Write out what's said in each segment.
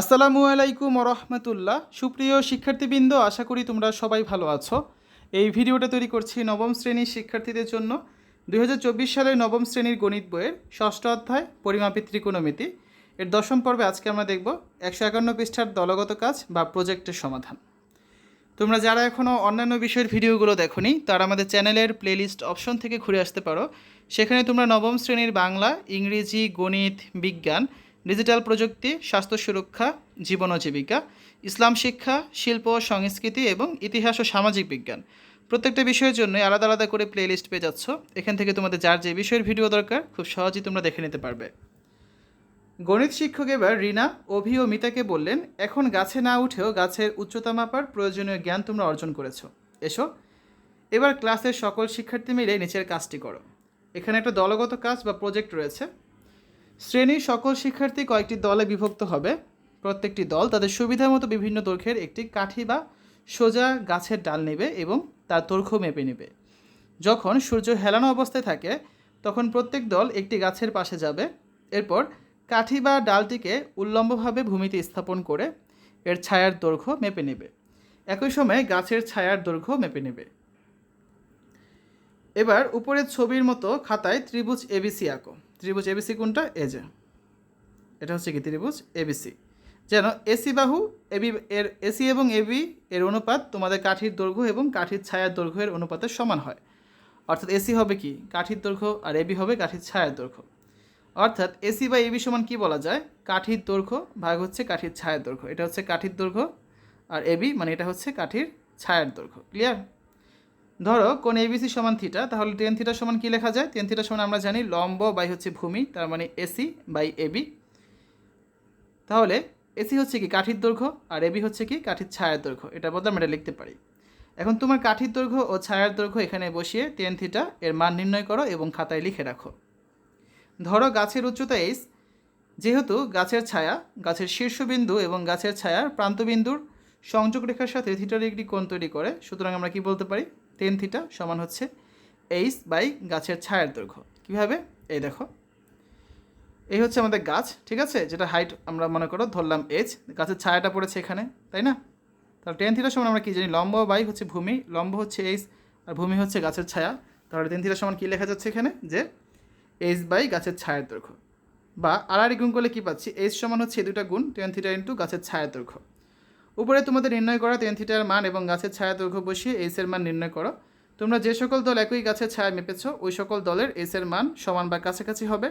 আসসালামু আলাইকুম রহমতুল্লাহ। সুপ্রিয় শিক্ষার্থীবৃন্দ, আশা করি তোমরা সবাই ভালো আছো। এই ভিডিওটা তৈরি করছি নবম শ্রেণির শিক্ষার্থীদের জন্য। দু হাজার চব্বিশ সালের নবম শ্রেণির গণিত বইয়ের ষষ্ঠ অধ্যায়, পরিমাপী ত্রিকোণমিতি। এর দশম পর্বে আজকে আমরা দেখব একশো একান্ন পৃষ্ঠার দলগত কাজ বা প্রজেক্টের সমাধান। তোমরা যারা এখনও অন্যান্য বিষয়ের ভিডিওগুলো দেখোনি, তারা আমাদের চ্যানেলের প্লেলিস্ট অপশন থেকে ঘুরে আসতে পারো। সেখানে তোমরা নবম শ্রেণির বাংলা, ইংরেজি, গণিত, বিজ্ঞান ডিজিটাল প্রযুক্তি, স্বাস্থ্য সুরক্ষা, জীবন ও জীবিকা, ইসলাম শিক্ষা, শিল্প, সংস্কৃতি এবং ইতিহাস ও সামাজিক বিজ্ঞান। প্রত্যেকটা বিষয়ের জন্য আলাদা আলাদা করে প্লেলিস্ট পেয়ে যাচ্ছ। এখান থেকে তোমাদের যার যে বিষয়ের ভিডিও দরকার, খুব সহজেই তোমরা দেখে নিতে পারবে। গণিত শিক্ষক এবার রিনা, অভি ও মিতাকে বললেন, এখন গাছে না উঠেও গাছের উচ্চতা মাপার প্রয়োজনীয় জ্ঞান তোমরা অর্জন করেছ। এসো, এবার ক্লাসের সকল শিক্ষার্থী মিলে নিচের কাজটি করো। এখানে একটা দলগত কাজ বা প্রজেক্ট রয়েছে। শ্রেণির সকল শিক্ষার্থী কয়েকটি দলে বিভক্ত হবে। প্রত্যেকটি দল তাদের সুবিধা মতো বিভিন্ন দৈর্ঘ্যের একটি কাঠি বা সোজা গাছের ডাল নেবে এবং তার দৈর্ঘ্য মেপে নেবে। যখন সূর্য হেলানো অবস্থায় থাকে, তখন প্রত্যেক দল একটি গাছের পাশে যাবে। এরপর কাঠি বা ডালটিকে উল্লম্বভাবে ভূমিতে স্থাপন করে এর ছায়ার দৈর্ঘ্য মেপে নেবে। একই সময়ে গাছের ছায়ার দৈর্ঘ্য মেপে নেবে। এবার উপরের ছবির মতো খাতায় ত্রিভুজ এবিসি আঁকো। ত্রিভুজ এবিসি কোনটা? এ যে। এটা হচ্ছে কি? ত্রিভুজ এবিসি যেন এসি বাহু এবি এর এসি এবং এবি এর অনুপাত তোমাদের কাঠির দৈর্ঘ্য এবং কাঠির ছায়ার দৈর্ঘ্যের অনুপাতের সমান হয়। অর্থাৎ এসি হবে কি? কাঠির দৈর্ঘ্য আর এবি হবে কাঠির ছায়ার দৈর্ঘ্য। অর্থাৎ এসি বা এবি সমান কি বলা যায়? কাঠির দৈর্ঘ্য ভাগ হচ্ছে কাঠির ছায়ার দৈর্ঘ্য। এটা হচ্ছে কাঠির দৈর্ঘ্য আর এবি মানে এটা হচ্ছে কাঠির ছায়ার দৈর্ঘ্য। ক্লিয়ার ধরো কোন এবিসি সমান থিটা তাহলে টেন থিটা সমান কি লেখা যায়? টেন থিটা সমান আমরা জানি লম্ব বাই হচ্ছে ভূমি, তার মানে এসি বাই এবি তাহলে এসি হচ্ছে কি কাঠির দৈর্ঘ্য আর এবি হচ্ছে কি কাঠির ছায়ার দৈর্ঘ্য, এটা বদলে আমরা এটা লিখতে পারি। এখন তোমার কাঠির দৈর্ঘ্য ও ছায়ার দৈর্ঘ্য এখানে বসিয়ে টেন থিটা এর মান নির্ণয় করো এবং খাতায় লিখে রাখো। ধরো গাছের উচ্চতা এইস যেহেতু গাছের ছায়া, গাছের শীর্ষবিন্দু এবং গাছের ছায়ার প্রান্তবিন্দুর সংযোগ রেখার সাথে থিটার একটি কোণ তৈরি করে, সুতরাং আমরা কি বলতে পারি? টেন থিটা সমান হচ্ছে এইচ বাই গাছের ছায়ার দৈর্ঘ্য। কীভাবে? এই দেখো। এই হচ্ছে আমাদের গাছ, ঠিক আছে? যেটা হাইট আমরা মনে করো ধরলাম এইচ গাছের ছায়াটা পড়েছে এখানে, তাই না? তাহলে টেন থিটার সমান আমরা কি জানি? লম্ব বাই হচ্ছে ভূমি, লম্ব হচ্ছে এইচ আর ভূমি হচ্ছে গাছের ছায়া। তাহলে টেন থিটার সমান কী লেখা যাচ্ছে এখানে? যে এইচ বাই গাছের ছায়ার দৈর্ঘ্য। বা আড়াআড়ি গুণ করলে কী পাচ্ছি? এইচ সমান হচ্ছে এই দুটা গুণ টেন থিটা ইন্টু গাছের ছায়ার দৈর্ঘ্য। উপরে তোমাদের নির্ণয় করা টেন থিটার মান এবং গাছের ছায়া দৈর্ঘ্য বসিয়ে এর মান নির্ণয় করো। তোমরা যে সকল দল একই গাছের ছায়া মেপেছ, ওই সকল দলের এর মান সমান বা কাছাকাছি হবে।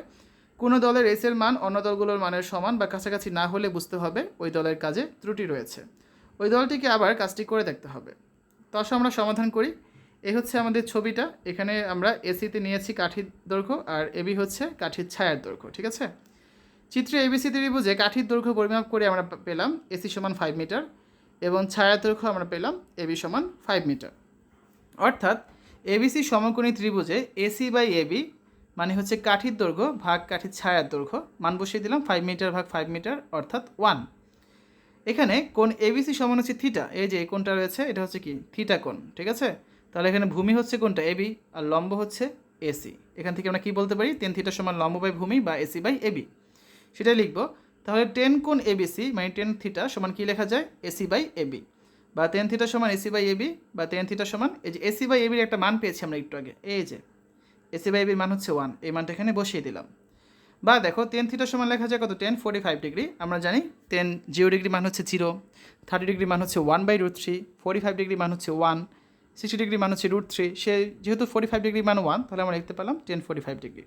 কোনো দলের এর মান অন্য দলগুলোর মানের সমান বা কাছাকাছি না হলে বুঝতে হবে ওই দলের কাজে ত্রুটি রয়েছে। ওই দলটিকে আবার কাজটি করে দেখতে হবে। তো আসো আমরা সমাধান করি। এ হচ্ছে আমাদের ছবিটা। এখানে আমরা এসিতে নিয়েছি কাঠির দৈর্ঘ্য আর এবি হচ্ছে কাঠির ছায়ার দৈর্ঘ্য, ঠিক আছে? চিত্রে এবিসি ত্রিভুজে কাঠির দৈর্ঘ্য পরিমাপ করে আমরা পেলাম এসি সমান ফাইভ মিটার এবং ছায়ার দৈর্ঘ্য আমরা পেলাম এবি সমান ফাইভ মিটার অর্থাৎ এবিসি সমকোণী ত্রিভুজে এসি বাই এবি মানে হচ্ছে কাঠির দৈর্ঘ্য ভাগ কাঠির ছায়ার দৈর্ঘ্য। মান বসিয়ে দিলাম ফাইভ মিটার ভাগ ফাইভ মিটার অর্থাৎ ওয়ান এখানে কোন এবিসি সমান হচ্ছে থিটা এই যে কোণটা রয়েছে, এটা হচ্ছে কি? থিটা কোণ, ঠিক আছে? তাহলে এখানে ভূমি হচ্ছে কোনটা এবি আর লম্ব হচ্ছে এসি এখান থেকে আমরা কি বলতে পারি? টেন থিটা সমান লম্ব বাই ভূমি বা এসি বাই এবি সেটাই লিখব। তাহলে টেন কোণ এবিসি মানে টেন থিটা সমান কী লেখা যায়? এসি বাই এবি বা টেন থিটা সমান এসি বাই এবি বা টেন থিটা সমান এই যে এসি বাই এবির একটা মান পেয়েছি আমরা একটু আগে। এই যে এসি বাই এবির মান হচ্ছে ওয়ান এই মানটা এখানে বসিয়ে দিলাম। বা দেখো টেন থিটার সমান লেখা যায় কত? টেন ফোর্টি ফাইভ ডিগ্রি আমরা জানি টেন জিরো ডিগ্রি মান হচ্ছে জিরো থার্টি ডিগ্রি মান হচ্ছে one by root three forty five degree মান হচ্ছে ওয়ান সিক্সটি ডিগ্রি মান হচ্ছে রুট থ্রি সে যেহেতু ফোর্টি ফাইভ ডিগ্রি মান ওয়ান তাহলে আমরা লিখতে পেলাম টেন ফোর্টি ফাইভ ডিগ্রি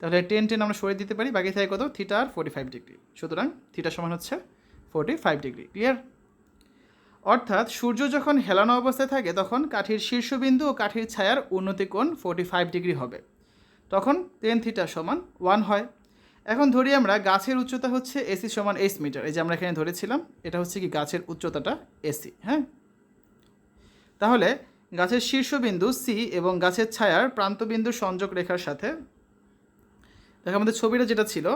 তাহলে টেন টেন আমরা সরিয়ে দিতে পারি, বাকি থাকে কত? থিটা আর ফোর্টি ফাইভ ডিগ্রি সুতরাং থিটা সমান হচ্ছে ফোর্টি ফাইভ ডিগ্রি ক্লিয়ার অর্থাৎ সূর্য যখন হেলানো অবস্থায় থাকে, তখন কাঠির শীর্ষবিন্দু ও কাঠির ছায়ার উন্নতি কোণ ফোর্টি ফাইভ ডিগ্রি হবে। তখন টেন থিটা সমান ওয়ান হয়। এখন ধরি আমরা গাছের উচ্চতা হচ্ছে এসি সমান এস মিটার এই যে আমরা এখানে ধরেছিলাম, এটা হচ্ছে কি গাছের উচ্চতাটা এসি হ্যাঁ? তাহলে গাছের শীর্ষবিন্দু সি এবং গাছের ছায়ার প্রান্তবিন্দু সংযোগ রেখার সাথে দেখো, আমাদের ছবিটা যেটা ছিল,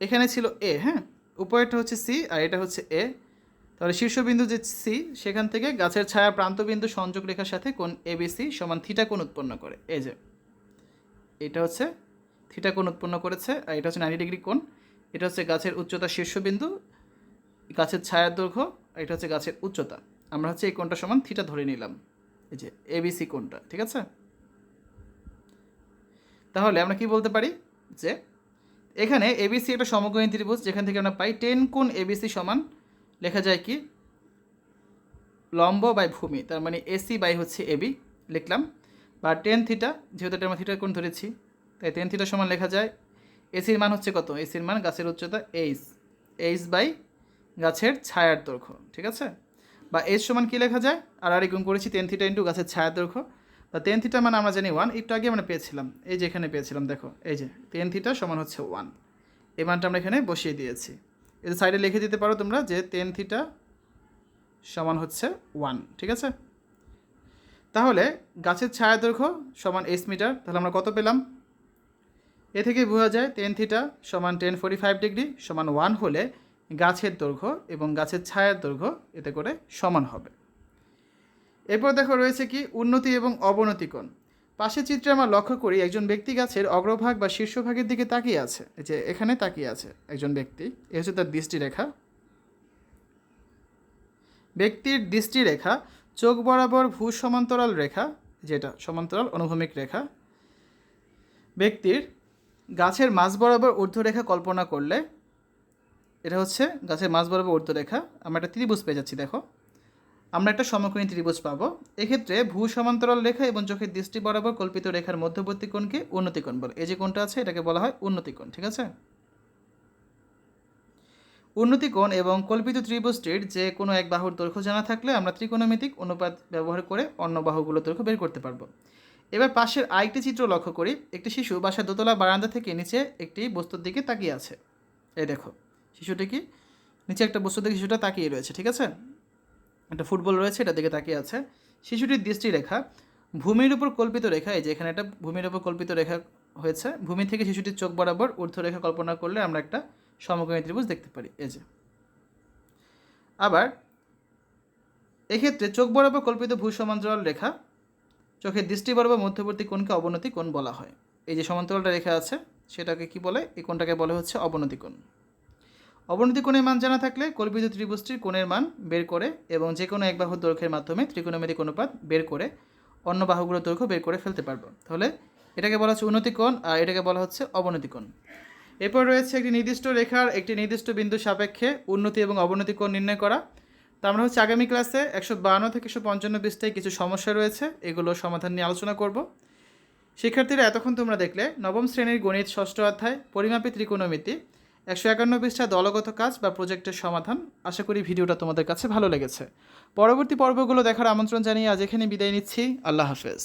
এখানে ছিল এ হ্যাঁ? উপরেরটা হচ্ছে সি আর এটা হচ্ছে এ তাহলে শীর্ষবিন্দু যে সি সেখান থেকে গাছের ছায়া প্রান্তবিন্দু সংযোগ রেখার সাথে কোন এবিসি সমান থিটা কোণ উৎপন্ন করে। এই যে, এটা হচ্ছে থিটা কোণ উৎপন্ন করেছে আর এটা হচ্ছে নাইনটি ডিগ্রি কোণ। এটা হচ্ছে গাছের উচ্চতা শীর্ষবিন্দু, গাছের ছায়ার দৈর্ঘ্য আর এটা হচ্ছে গাছের উচ্চতা। আমরা হচ্ছে এই কোণটা সমান থিটা ধরে নিলাম। এই যে এবিসি কোণটা, ঠিক আছে? তাহলে আমরা কি বলতে পারি? যে এখানে এবিসি একটা সমকোণী ত্রিভুজ, যেখান থেকে আমরা পাই টেন কোণ এবিসি সমান লেখা যায় কি? লম্ব বাই ভূমি, তার মানে এসি বাই হচ্ছে এবি লিখলাম। বা টেন থিটা যেহেতু এটা আমরা থিটার কোণ ধরেছি, তাই টেন থিটা সমান লেখা যায়। এসির মান হচ্ছে কত? এসির মান গাছের উচ্চতা এইচ এইচ বাই গাছের ছায়ার দৈর্ঘ্য, ঠিক আছে? বা এইচ সমান কী লেখা যায়? আর আর গুণ করেছি টেন থিটা ইন্টু গাছের ছায়ার দৈর্ঘ্য। বা টেন থিটা মানে আমরা জানি ওয়ান একটু আগে আমরা পেয়েছিলাম, এই যে এখানে পেয়েছিলাম, দেখো, এই যে টেন থিটা সমান হচ্ছে ওয়ান এই মানটা আমরা এখানে বসিয়ে দিয়েছি এই সাইডে লিখে দিতে পারো তোমরা যে টেন থিটা সমান হচ্ছে ওয়ান ঠিক আছে? তাহলে গাছের ছায়া দৈর্ঘ্য সমান এস মিটার তাহলে আমরা কত পেলাম? এ থেকে বোঝা যায় টেন থিটা সমান টেন ফোর্টি ফাইভ ডিগ্রি সমান ওয়ান হলে গাছের দৈর্ঘ্য এবং গাছের ছায়ার দৈর্ঘ্য এতে করে সমান হবে। এরপর দেখো রয়েছে কি, উন্নতি এবং অবনতি কোণ পাশের চিত্রে আমরা লক্ষ্য করি একজন ব্যক্তি গাছের অগ্রভাগ বা শীর্ষভাগের দিকে তাকিয়ে আছে। যে এখানে তাকিয়ে আছে একজন ব্যক্তি, এ হচ্ছে তার দৃষ্টিরেখা। ব্যক্তির দৃষ্টিরেখা চোখ বরাবর ভূ সমান্তরাল রেখা, যেটা সমান্তরাল অনুভূমিক রেখা। ব্যক্তির গাছের মাঝ বরাবর ঊর্ধ্বরেখা কল্পনা করলে, এটা হচ্ছে গাছের মাঝ বরাবর ঊর্ধ্বরেখা। আমরা একটা ত্রিভুজ পেয়ে যাচ্ছি, দেখো। আমরা একটা সমকোণী ত্রিভুজ পাবো। এক্ষেত্রে ভূ সমান্তরাল রেখা এবং চোখের দৃষ্টি বরাবর কল্পিত রেখার মধ্যবর্তী কোণকে উন্নতি কোণ বলে। এই যে কোণটা আছে, এটাকে বলা হয় উন্নতি কোণ, ঠিক আছে? উন্নতি কোণ এবং কল্পিত ত্রিভুজটির যে কোনো এক বাহুর দৈর্ঘ্য জানা থাকলে আমরা ত্রিকোণমিতিক অনুপাত ব্যবহার করে অন্য বাহুগুলোর দৈর্ঘ্য বের করতে পারব। এবার পাশের আরেকটি চিত্র লক্ষ্য করি। একটি শিশু বাসার দোতলা বারান্দা থেকে নিচে একটি বস্তুর দিকে তাকিয়ে আছে। এই দেখো, শিশুটি কি? নিচে একটা বস্তুর দিকে শিশুটা তাকিয়ে রয়েছে, ঠিক আছে? একটা ফুটবল রয়েছে, এটার দিকে তাকিয়ে আছে। শিশুটির দৃষ্টিরেখা, ভূমির উপর কল্পিত রেখা, এই যে এখানে একটা ভূমির উপর কল্পিত রেখা হয়েছে, ভূমি থেকে শিশুটির চোখ বরাবর ঊর্ধ্বরেখা কল্পনা করলে আমরা একটা সমকোণী ত্রিভুজ দেখতে পারি, এই যে। আবার, এক্ষেত্রে চোখ বরাবর কল্পিত ভূ সমান্তরাল রেখা, চোখের দৃষ্টি বরাবর মধ্যবর্তী কোণকে অবনতি কোণ বলা হয়। এই যে সমান্তরালটা রেখা আছে, সেটাকে কি বলে? এই কোণটাকে বলে হচ্ছে অবনতি কোণ। অবনতি কোণের মান জানা থাকলে কল্পিত ত্রিভুজটির কোণের মান বের করে এবং যে কোনো এক বাহুর দৈর্ঘ্যের মাধ্যমে ত্রিকোণমিতিক অনুপাত বের করে অন্য বাহুগুলোর দৈর্ঘ্য বের করে ফেলতে পারব। তাহলে এটাকে বলা হচ্ছে উন্নতি কোণ আর এটাকে বলা হচ্ছে অবনতি কোণ। এরপর রয়েছে একটি নির্দিষ্ট রেখার একটি নির্দিষ্ট বিন্দু সাপেক্ষে উন্নতি এবং অবনতি কোণ নির্ণয় করা। তা আমরা হচ্ছে আগামী ক্লাসে একশো বান্ন থেকে একশো পঞ্চান্ন পৃষ্ঠায় কিছু সমস্যা রয়েছে এগুলো সমাধান নিয়ে আলোচনা করব। শিক্ষার্থীরা, এতক্ষণ তোমরা দেখলে নবম শ্রেণির গণিত ষষ্ঠ অধ্যায়, পরিমাপী ত্রিকোণমিতি একশো একান্ন পৃষ্ঠা দলগত কাজ বা প্রজেক্টের সমাধান। আশা করি ভিডিওটা তোমাদের কাছে ভালো লেগেছে। পরবর্তী পর্বগুলো দেখার আমন্ত্রণ জানিয়ে আজ এখানে বিদায় নিচ্ছি। আল্লাহ হাফেজ।